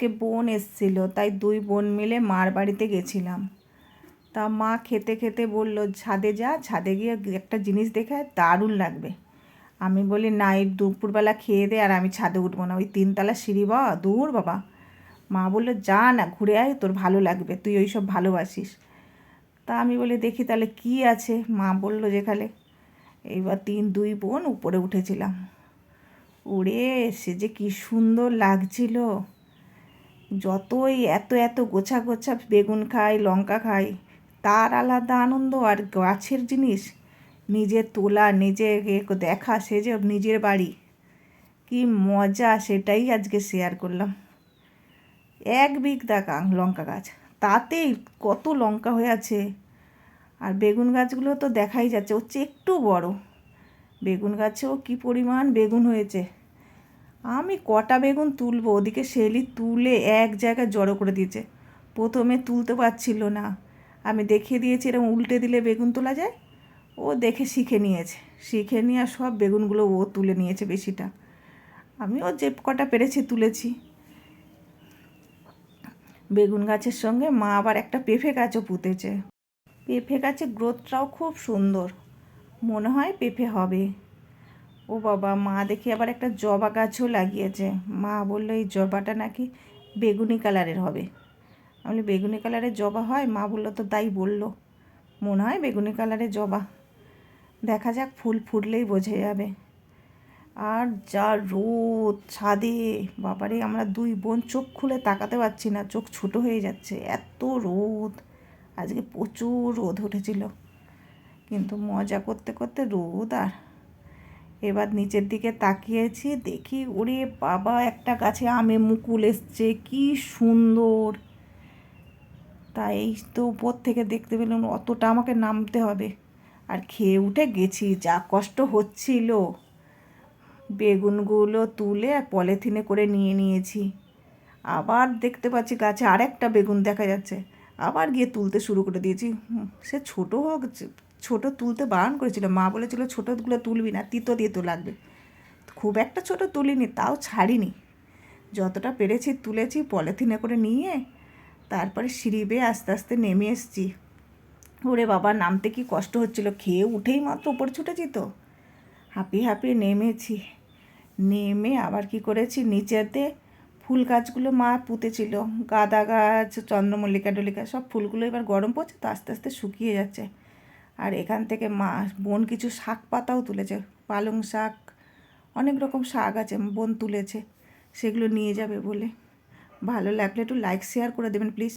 আজকে বোন এসছিল, তাই দুই বোন মিলে মার বাড়িতে গেছিলাম। তা মা খেতে খেতে বলল, ছাদে যা, ছাদে গিয়ে একটা জিনিস দেখে দারুণ লাগবে। আমি বলি, না, এই দুপুরবেলা খেয়ে দে, আর আমি ছাদে উঠবো না। ওই তিনতলা সিঁড়ি বা, দূর বাবা। মা বলল, যা না, ঘুরে আয়, তোর ভালো লাগবে, তুই ওই সব ভালোবাসিস। তা আমি বলি, দেখি তাহলে কি আছে? মা বলল যেখানে, এইবার তিন, দুই বোন উপরে উঠেছিলাম। উড়ে সে যে কি সুন্দর লাগছিল। যতই এত এত গোছা গোছা বেগুন খাই, লঙ্কা খাই, তার আলাদা আনন্দ আর গাছের জিনিস। নিজে তোলা, নিজে দেখা, সে যে নিজের বাড়ি। কি মজা, সেটাই আজকে শেয়ার করলাম। এক বিঘা গাং লঙ্কা গাছ। তাতেই কত লঙ্কা হয়ে আছে। আর বেগুন গাছগুলো তো দেখাই যাচ্ছে হচ্ছে একটু বড়। বেগুন গাছেও কি পরিমাণ বেগুন হয়েছে। আমি কটা বেগুন তুলবো? ওদিকে শেলি তুলে এক জায়গায় জড়ো করে দিয়েছে। প্রথমে তুলতে পারছিল না। আমি দেখিয়ে দিয়েছি এরকম উল্টে দিলে বেগুন তোলা যায়? ও দেখে শিখে নিয়েছে। শিখে নিয়ে সব বেগুনগুলো ও তুলে নিয়েছে বেশিটা। আমিও যে কটা পেরেছি তুলেছি। বেগুন গাছের সঙ্গে মা আবার একটা পেঁপে গাছও পুঁতেছে। পেঁপে গাছের গ্রোথটাও খুব সুন্দর। মনে হয় পেঁপে হবে। ও বাবা, মা দেখি আবার একটা জবা গাছও লাগিয়েছে। মা বলল, এই জবাটা নাকি বেগুনি কালারের হবে। আমি বেগুনি কালারের জবা হয়? মা বলল, তো তাই বলল। মনে হয় বেগুনি কালারের জবা। দেখা যাক, ফুল ফুটলেই বোঝা যাবে। আর যা রোদ, ছাদে, বাবারে, আমরা দুই বোন চোখ খুলে তাকাতে পারছি না, চোখ ছোট হয়ে যাচ্ছে, এত রোদ। আজকে প্রচুর রোদ উঠেছিল। কিন্তু মজা করতে করতে রোদ আর এবার নিচের দিকে তাকিয়েছি, দেখি, ওরে বাবা, একটা গাছে আমে মুকুল এসছে, কি সুন্দর। তাই তো উপর থেকে দেখতে পেলাম অতটা আমাকে নামতে হবে। আর খেয়ে উঠে গেছি, যা কষ্ট হচ্ছিল। বেগুনগুলো তুলে পলিথিনে করে নিয়ে নিয়েছি। আবার দেখতে পাচ্ছি গাছে আরেকটা বেগুন দেখা যাচ্ছে। আবার গিয়ে তুলতে শুরু করে দিয়েছি। সে ছোটো হোক ছোট তুলতে বারণ করেছিল। মা বলেছিল, ছোটোগুলো তুলবি না, তিতো দিয়ে তো লাগবে। খুব একটা ছোট তুলিনি, তাও ছাড়িনি। যতটা পেরেছি তুলেছি, পলিথিনে করে নিয়ে তারপরে সিঁড়ি বেয়ে আস্তে আস্তে নেমে এসেছি। ওরে বাবা, নামতে কি কষ্ট হচ্ছিল? খেয়ে উঠেই মাত্র উপরে ছুটেছি তো। হাঁপিয়ে হাঁপিয়ে নেমেছি। নেমে আবার কি করেছি? নিচেতে ফুল গাছগুলো মা পুঁতেছিল। গাঁদা গাছ চন্দ্রমল্লিকা ডলিকা সব ফুলগুলো এবার গরম পড়ছে তো আস্তে আস্তে শুকিয়ে যাচ্ছে। আর এখান থেকে মা, বোন কিছু শাক পাতাও তুলেছে, পালং শাক, অনেক রকম শাক আছে বোন তুলেছে, সেগুলো নিয়ে যাবে বলে। ভালো লাগলে একটু লাইক শেয়ার করে দেবেন প্লিজ